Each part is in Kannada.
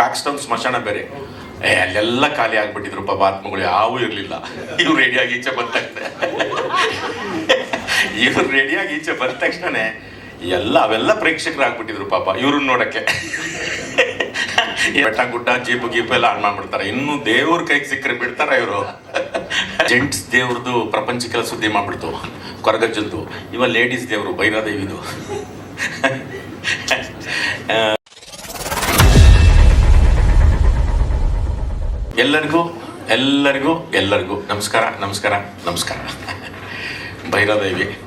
ಕಾಕ್ಸ್ಟೌನ್ ಸ್ಮಶಾನ ಬೇರೆ. ಏ, ಅಲ್ಲೆಲ್ಲ ಖಾಲಿ ಆಗ್ಬಿಟ್ಟಿದ್ರು ಪಾಪ ಆತ್ಮಗಳು, ಯಾವೂ ಇರಲಿಲ್ಲ. ಇವ್ರು ರೆಡಿಯಾಗಿ ಈಚೆ ಬಂದ ತಕ್ಷಣ. ಇವ್ರು ರೆಡಿಯಾಗಿ ಈಚೆ ಬಂದ ತಕ್ಷಣ ಎಲ್ಲ, ಅವೆಲ್ಲ ಪ್ರೇಕ್ಷಕರು ಆಗ್ಬಿಟ್ಟಿದ್ರು ಪಾಪ ಇವ್ರನ್ನ ನೋಡಕ್ಕೆ. ಬೆಟ್ಟ ಗುಡ್ಡ, ಜೀಪು, ಗೀಪು ಎಲ್ಲ ಆನ್ ಮಾಡ್ಬಿಡ್ತಾರೆ. ಇನ್ನು ದೇವ್ರ ಕೈಗೆ ಸಿಕ್ಕರೆ ಬಿಡ್ತಾರೆ ಇವರು? ಜೆಂಟ್ಸ್ ದೇವ್ರದ್ದು ಪ್ರಪಂಚಕ್ಕೆಲ್ಲ ಸುದ್ದಿ ಮಾಡ್ಬಿಡ್ತು ಕೊರಗಜ್ಜದ್ದು ಇವ ಲೇಡೀಸ್ ದೇವರು ಬೈರಾದೇವಿದು ಎಲ್ಲರಿಗೂ ಎಲ್ಲರಿಗೂ ಎಲ್ಲರಿಗೂ ನಮಸ್ಕಾರ ನಮಸ್ಕಾರ ನಮಸ್ಕಾರ. ಭೈರದೇವಿ,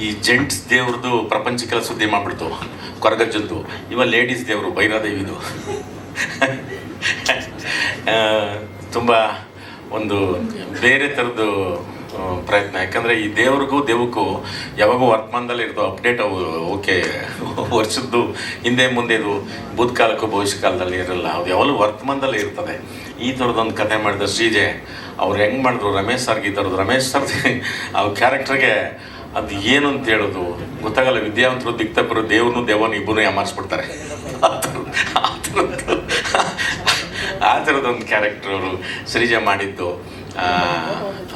ಈ ಜೆಂಟ್ಸ್ ದೇವ್ರದ್ದು ಪ್ರಪಂಚಕ್ಕೆಲ್ಲ ಸುದ್ದಿ ಮಾಡಿಬಿಡ್ತು ಕೊರಗಜ್ಜದ್ದು ಇವ ಲೇಡೀಸ್ ದೇವರು, ಭೈರದೇವಿದು. ತುಂಬ ಒಂದು ಬೇರೆ ಥರದ್ದು ಪ್ರಯತ್ನ. ಯಾಕಂದರೆ ಈ ದೇವ್ರಿಗೂ ದೇವಕ್ಕೂ ಯಾವಾಗೂ ವರ್ತಮಾನದಲ್ಲಿ ಇರ್ತವೆ ಅಪ್ಡೇಟ್ ಅವು, ಓಕೆ, ವರ್ಷದ್ದು ಹಿಂದೆ ಮುಂದೆದು, ಭೂತಕಾಲಕ್ಕೂ ಭವಿಷ್ಯ ಕಾಲದಲ್ಲಿ ಇರಲ್ಲ. ಅದು ಯಾವಾಗಲೂ ವರ್ತಮಾನದಲ್ಲಿ ಇರ್ತದೆ. ಈ ಥರದೊಂದು ಕತೆ ಮಾಡಿದ ಶ್ರೀಜೆ, ಅವ್ರು ಹೆಂಗೆ ಮಾಡಿದ್ರು? ರಮೇಶ್ ಸರ್ಗೆ ಈ ಥರದ್ದು. ರಮೇಶ್ ಸರ್ ಅವ್ರ ಕ್ಯಾರೆಕ್ಟರ್ಗೆ ಅದು ಏನು ಅಂತ ಹೇಳೋದು? ಗೊತ್ತಾಗಲ್ಲ, ವಿದ್ಯಾವಂತರು ದಿಕ್ತಪ್ಪರು ದೇವನು ದೇವನು ಇಬ್ಬರು ಯಾಮಾರಿಸ್ಬಿಡ್ತಾರೆ ಆ ಥರದ್ದು ಆ ಥರದ್ದು ಕ್ಯಾರೆಕ್ಟರ್ ಅವರು ಶ್ರೀಜೆ ಮಾಡಿದ್ದು.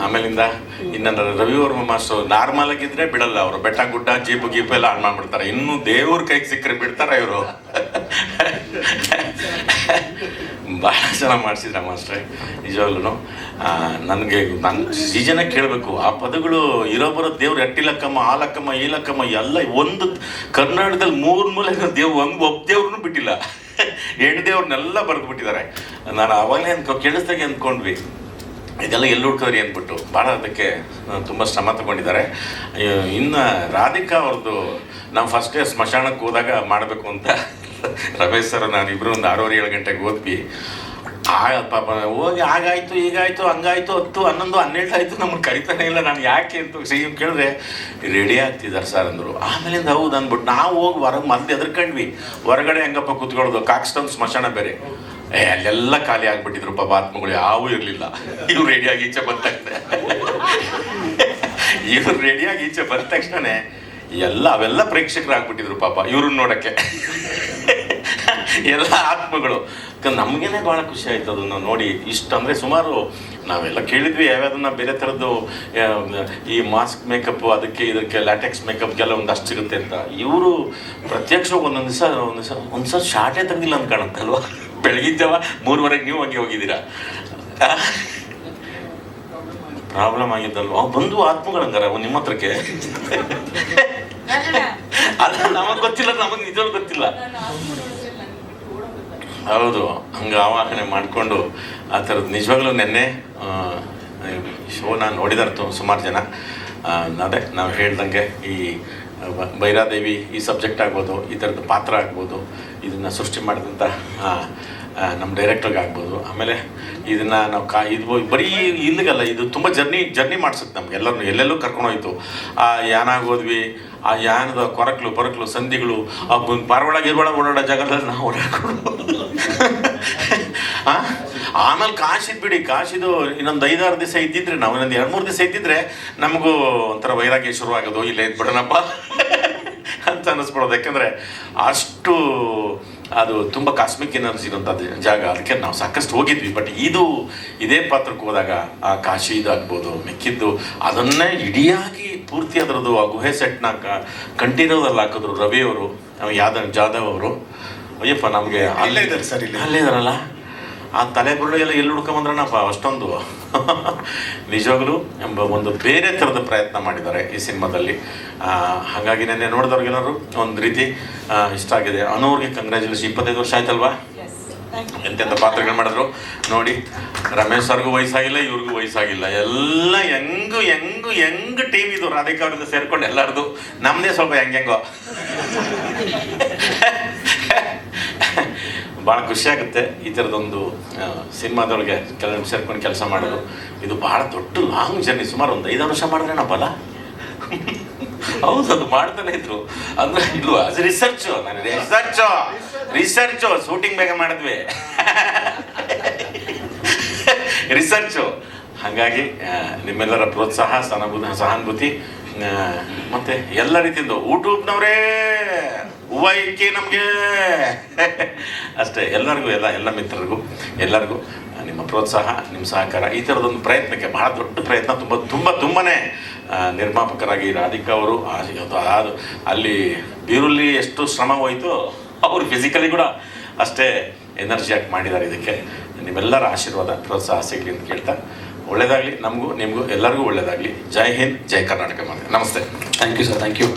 ಆಮೇಲಿಂದ ಇನ್ನು ರವಿವರ್ಮ ಮಾಸ್ಟರ್ ನಾರ್ಮಲ್ ಆಗಿದ್ರೆ ಬಿಡಲ್ಲ ಅವರು. ಬೆಟ್ಟ, ಗುಡ್ಡ, ಜೀಪು, ಗೀಪು ಎಲ್ಲ ಆನ್ ಮಾಡ್ಬಿಡ್ತಾರೆ. ಇನ್ನು ದೇವ್ರ ಕೈಗೆ ಸಿಕ್ಕರೆ ಬಿಡ್ತಾರೆ ಇವರು. ಭಾಳ ಚೆನ್ನಾಗಿ ಮಾಡಿಸಿದ್ರ ಮಾಸ್ಟ್ರೆ ನಿಜವಾಗ್ಲೂ ನನಗೆ ನನ್ನ ಸೀಜನ ಕೇಳಬೇಕು. ಆ ಪದಗಳು ಇರೋ ಬರೋ ದೇವ್ರು ಎಟ್ಟಿಲಕ್ಕಮ್ಮ ಈ ಲಕ್ಕಮ್ಮ ಎಲ್ಲ ಒಂದು ಕರ್ನಾಟಕದಲ್ಲಿ ಮೂರು ಮೂಲೆ ದೇವ್ ಹಂಗೆ ಒಬ್ಬ ದೇವ್ರನ್ನೂ ಬಿಟ್ಟಿಲ್ಲ. ಹೆಣ್ಣು ದೇವ್ರನ್ನೆಲ್ಲ ಬರೆದು ಬಿಟ್ಟಿದ್ದಾರೆ. ನಾನು ಅವಾಗಲೇ ಅಂದ್ಕೊ, ಕೇಳಿಸ್ದಾಗೆ ಅಂದ್ಕೊಂಡ್ವಿ. ಇದೆಲ್ಲ ಎಲ್ಲಿ ಹುಡ್ಕೋರಿ ಅಂದ್ಬಿಟ್ಟು ಭಾಳ ಅದಕ್ಕೆ ತುಂಬ ಶ್ರಮ ತಗೊಂಡಿದ್ದಾರೆ. ಇನ್ನು ರಾಧಿಕಾ ಅವ್ರದ್ದು ನಾವು ಫಸ್ಟೇ ಸ್ಮಶಾನಕ್ಕೆ ಹೋದಾಗ ಮಾಡಬೇಕು ಅಂತ ರಮೇಶ್ ಸರ್ ನಾನು ಇಬ್ಬರು ಒಂದು ಆರೂವರೆ ಏಳು ಗಂಟೆಗೆ ಹೋದ್ವಿ. ಆ, ಪಾಪ, ಹೋಗಿ ಆಗಾಯ್ತು ಈಗಾಯ್ತು ಹಂಗಾಯಿತು, ಹತ್ತು, ಹನ್ನೊಂದು, ಹನ್ನೆರಡು ಆಯ್ತು, ನಮ್ಗೆ ಕರಿತಾನೆ ಇಲ್ಲ, ನಾನು ಯಾಕೆ ಅಂತ ಸಿಗಿ ಕೇಳಿದ್ರೆ, ರೆಡಿ ಆಗ್ತಿದ್ದಾರೆ ಸರ್ ಅಂದರು. ಆಮೇಲಿಂದ ಹೌದು ಅಂದ್ಬಿಟ್ಟು ನಾವು ಹೋಗಿ ಹೊರಗೆ ಮತ್ತೆ ಎದ್ರಕಂಡ್ವಿ. ಹೊರಗಡೆ ಹೆಂಗಪ್ಪ ಕೂತ್ಕೊಳ್ಳೋದು, ಕಾಕ್ಸ್ಟನ್ ಸ್ಮಶಾನ ಬೇರೆ. ಏ, ಅಲ್ಲೆಲ್ಲ ಖಾಲಿ ಆಗ್ಬಿಟ್ಟಿದ್ರು ಪಾಪ ಆತ್ಮಗಳು ಯಾವೂ ಇರಲಿಲ್ಲ. ಇವ್ರು ರೆಡಿಯಾಗಿ ಈಚೆ ಬಂದ ತಕ್ಷಣ ಇವ್ರು ರೆಡಿಯಾಗಿ ಈಚೆ ಬಂದ ತಕ್ಷಣನೇ ಎಲ್ಲ, ಅವೆಲ್ಲ ಪ್ರೇಕ್ಷಕರು ಆಗ್ಬಿಟ್ಟಿದ್ರು ಪಾಪ, ಇವ್ರನ್ನ ನೋಡಕ್ಕೆ. ಎಲ್ಲ ಆತ್ಮಗಳು. ನಮ್ಗೇನೆ ಭಾಳ ಖುಷಿ ಆಯ್ತು ಅದನ್ನು ನೋಡಿ. ಇಷ್ಟು ಅಂದರೆ ಸುಮಾರು ನಾವೆಲ್ಲ ಕೇಳಿದ್ವಿ ಯಾವ್ಯಾವುದನ್ನ ಬೇರೆ ಥರದ್ದು ಈ ಮಾಸ್ಕ್ ಮೇಕಪ್ ಅದಕ್ಕೆ ಇದಕ್ಕೆ ಲ್ಯಾಟೆಕ್ಸ್ ಮೇಕಪ್ಗೆಲ್ಲ ಒಂದಷ್ಟು ಸಿಗುತ್ತೆ ಅಂತ. ಇವರು ಪ್ರತ್ಯಕ್ಷ ಒಂದೊಂದು ದಿವಸ ಒಂದು ದಿವಸ, ಒಂದ್ಸಲ ಶಾರ್ಟೇ ತಂದಿಲ್ಲ ಅಂತ ಕಾಣುತ್ತಲ್ವ? ಬೆಳಗಿನ ಜಾವ ಮೂರುವರೆಗೆ ನೀವು ಹಂಗೆ ಹೋಗಿದ್ದೀರಾ? ಪ್ರಾಬ್ಲಮ್ ಆಗಿದ್ದಲ್ವ? ಬಂದು ಆತ್ಮಗಳಂಗಾರ ಅವು ನಿಮ್ಮ ಹತ್ರಕ್ಕೆ. ಅಲ್ಲ ನಮಗ್ ಗೊತ್ತಿಲ್ಲ ನಮಗ್ ನಿಜವಾಗ್ಲೂ ಗೊತ್ತಿಲ್ಲ. ಹೌದು ಹಂಗ ಆವಾಹನೆ ಮಾಡಿಕೊಂಡು ಆ ಥರದ್ದು ನಿಜವಾಗ್ಲೂ ನೆನ್ನೆ ಶೋನ ನೋಡಿದಾರೆ ನೋಡಿದಾರ್ತು ಸುಮಾರು ಜನ. ಅದೇ ನಾವು ಹೇಳ್ದಂಗೆ ಈ ಭೈರಾದೇವಿ ಈ ಸಬ್ಜೆಕ್ಟ್ ಆಗ್ಬೋದು, ಈ ಥರದ ಪಾತ್ರ ಆಗ್ಬೋದು, ಇದನ್ನು ಸೃಷ್ಟಿ ಮಾಡಿದಂಥ ನಮ್ಮ ಡೈರೆಕ್ಟರ್ಗೆ ಆಗ್ಬೋದು. ಆಮೇಲೆ ಇದನ್ನು ನಾವು ಕಾ, ಇದು ಬರೀ ಇಲ್ಲಿಗಲ್ಲ, ಇದು ತುಂಬ ಜರ್ನಿ ಜರ್ನಿ ಮಾಡಿಸುತ್ತೆ ನಮ್ಗೆ ಎಲ್ಲರನ್ನು ಎಲ್ಲೆಲ್ಲೂ ಕರ್ಕೊಂಡೋಯ್ತು ಆ ಯಾನಾಗೋದ್ವಿ ಆ ಯಾನದ ಕೊರಕ್ಲು, ಪೊರಕ್ಲು, ಸಂಧಿಗಳು, ಆ ಪಾರವಾಡ ಗಿರ್ವಾಡ ಓಡಾಡೋ ಜಾಗದಲ್ಲಿ ನಾವು ಓಡಾಡ್ಕೊಂಡು ಆ? ಆಮೇಲೆ ಕಾಶಿದ್ ಬಿಡಿ ಕಾಶಿದು ಇನ್ನೊಂದು ಐದಾರು ದಿವಸ ಇದ್ದಿದ್ರೆ ನಾವು ಇನ್ನೊಂದು ಎರಡು ಮೂರು ದಿವಸ ಇದ್ದಿದ್ರೆ ನಮಗೂ ಒಂಥರ ವೈರಾಗ್ಯ ಶುರುವಾಗೋದು ಇಲ್ಲೇ ಇದ್ಬಿಡೋಣಪ್ಪ ಅಂತ ಅನ್ನಿಸ್ಬಿಡೋದು ಯಾಕಂದ್ರೆ ಅಷ್ಟು ಅದು ತುಂಬ ಕಾಸ್ಮಿಕ್ ಎನರ್ಜಿ ಇರುವಂತ ಜಾಗ. ಅದಕ್ಕೆ ನಾವು ಸಾಕಷ್ಟು ಹೋಗಿದ್ವಿ. ಬಟ್ ಇದು ಇದೇ ಪಾತ್ರಕ್ಕೆ ಹೋದಾಗ ಆ ಕಾಶಿ ಇದಾಗ್ಬೋದು ಮಿಕ್ಕಿದ್ದು ಅದನ್ನೇ ಇಡಿಯಾಗಿ ಪೂರ್ತಿ ಅದರದ್ದು ಆ ಗುಹೆ ಸೆಟ್ನ ಕಂಟಿನ್ಯೂದಲ್ಲಿ ಹಾಕಿದ್ರು ರವಿಯವರು ಯಾದವ್ ಜಾಧವ್ ಅವರು. ಅಯ್ಯಪ್ಪ ನಮಗೆ ಅಲ್ಲೇ ಇದ್ದಾರೆ ಸರ್ ಇಲ್ಲಿ. ಅಲ್ಲೇ ಇದಾರಲ್ಲ ಆ ತಲೆ ಬುರುಳು ಎಲ್ಲ ಎಲ್ಲಿ ಹುಡ್ಕೊಂಬಂದ್ರನಪ್ಪ ಅಷ್ಟೊಂದು. ನಿಜವಾಗ್ಲೂ ಎಂಬ ಒಂದು ಬೇರೆ ಥರದ ಪ್ರಯತ್ನ ಮಾಡಿದ್ದಾರೆ ಈ ಸಿನಿಮಾದಲ್ಲಿ. ಹಾಗಾಗಿ ನೆನ್ನೆ ನೋಡಿದವ್ರಿಗೆಲ್ಲರೂ ಒಂದು ರೀತಿ ಇಷ್ಟ ಆಗಿದೆ. ಅನೋರ್ಗೆ ಕಂಗ್ರ್ಯಾಚುಲೇಷನ್ ಇಪ್ಪತ್ತೈದು ವರ್ಷ ಆಯ್ತಲ್ವಾ? ಎಂತೆಂಥ ಪಾತ್ರಗಳು ಮಾಡಿದ್ರು? ನೋಡಿ ರಮೇಶ್ ಸರ್ಗೂ ವಯಸ್ಸಾಗಿಲ್ಲ ಇವ್ರಿಗೂ ವಯಸ್ಸಾಗಿಲ್ಲ. ಎಲ್ಲ ಹೆಂಗು ಹೆಂಗು ಹೆಂಗ್ ಟೀಮ್ ಇದು. ರಾಧಿಕಾ ಅವ್ರಿಂದ ಸೇರ್ಕೊಂಡು ಎಲ್ಲರದು. ನಮ್ಮದೇ ಸ್ವಲ್ಪ ಹೆಂಗೆಂಗೋ ಭಾಳ ಖುಷಿ ಆಗುತ್ತೆ ಈ ಥರದೊಂದು ಸಿನಿಮಾದೊಳಗೆ ಕೆಲವು ಸೇರ್ಕೊಂಡು ಕೆಲಸ ಮಾಡೋದು. ಇದು ಭಾಳ ದೊಡ್ಡ ಲಾಂಗ್ ಜರ್ನಿ ಸುಮಾರು ಒಂದು ಐದು ವರ್ಷ ಬಲ ಹೌದು ಅದು ಮಾಡ್ತಾನೆ ಇದ್ರು. ಅಂದ್ರೆ ಇಲ್ವಾ? ಅದು ರಿಸರ್ಚ್ ನಾನು ರಿಸರ್ಚ್ ರಿಸರ್ಚ್ ಶೂಟಿಂಗ್ ಬೇಗ ಮಾಡಿದ್ವಿ. ರಿಸರ್ಚು ಹಾಗಾಗಿ ನಿಮ್ಮೆಲ್ಲರ ಪ್ರೋತ್ಸಾಹ ಸಹಾನುಭೂತಿ. ಮತ್ತೆ ಎಲ್ಲ ರೀತಿಯಿಂದ ಯೂಟ್ಯೂಬ್ನವರೇ ಹೂವ ಇಕ್ಕಿ ನಮಗೆ. ಅಷ್ಟೇ, ಎಲ್ಲರಿಗೂ, ಎಲ್ಲ ಎಲ್ಲ ಮಿತ್ರರಿಗೂ, ಎಲ್ಲರಿಗೂ ನಿಮ್ಮ ಪ್ರೋತ್ಸಾಹ, ನಿಮ್ಮ ಸಹಕಾರ, ಈ ಥರದೊಂದು ಪ್ರಯತ್ನಕ್ಕೆ ಬಹಳ ದೊಡ್ಡ ಪ್ರಯತ್ನ, ತುಂಬ ತುಂಬ, ತುಂಬನೇ ನಿರ್ಮಾಪಕರಾಗಿ ರಾಧಿಕಾ ಅವರು ಅದು ಅಲ್ಲಿ ಬೀರುಲ್ಲಿ ಎಷ್ಟು ಶ್ರಮ ಹೋಯಿತು, ಅವರು ಫಿಸಿಕಲಿ ಕೂಡ ಅಷ್ಟೇ ಎನರ್ಜಿಯಾಗಿ ಮಾಡಿದ್ದಾರೆ ಇದಕ್ಕೆ. ನಿಮ್ಮೆಲ್ಲರ ಆಶೀರ್ವಾದ, ಪ್ರೋತ್ಸಾಹ ಸಿಗಲಿ ಅಂತ ಕೇಳ್ತಾ ಒಳ್ಳೆಯದಾಗಲಿ ನಮಗೂ, ನಿಮಗೂ, ಎಲ್ಲರಿಗೂ ಒಳ್ಳೆಯದಾಗಲಿ ಜೈ ಹಿಂದ್, ಜೈ ಕರ್ನಾಟಕ ಮಾತೆ. ನಮಸ್ತೆ. Thank you sir thank you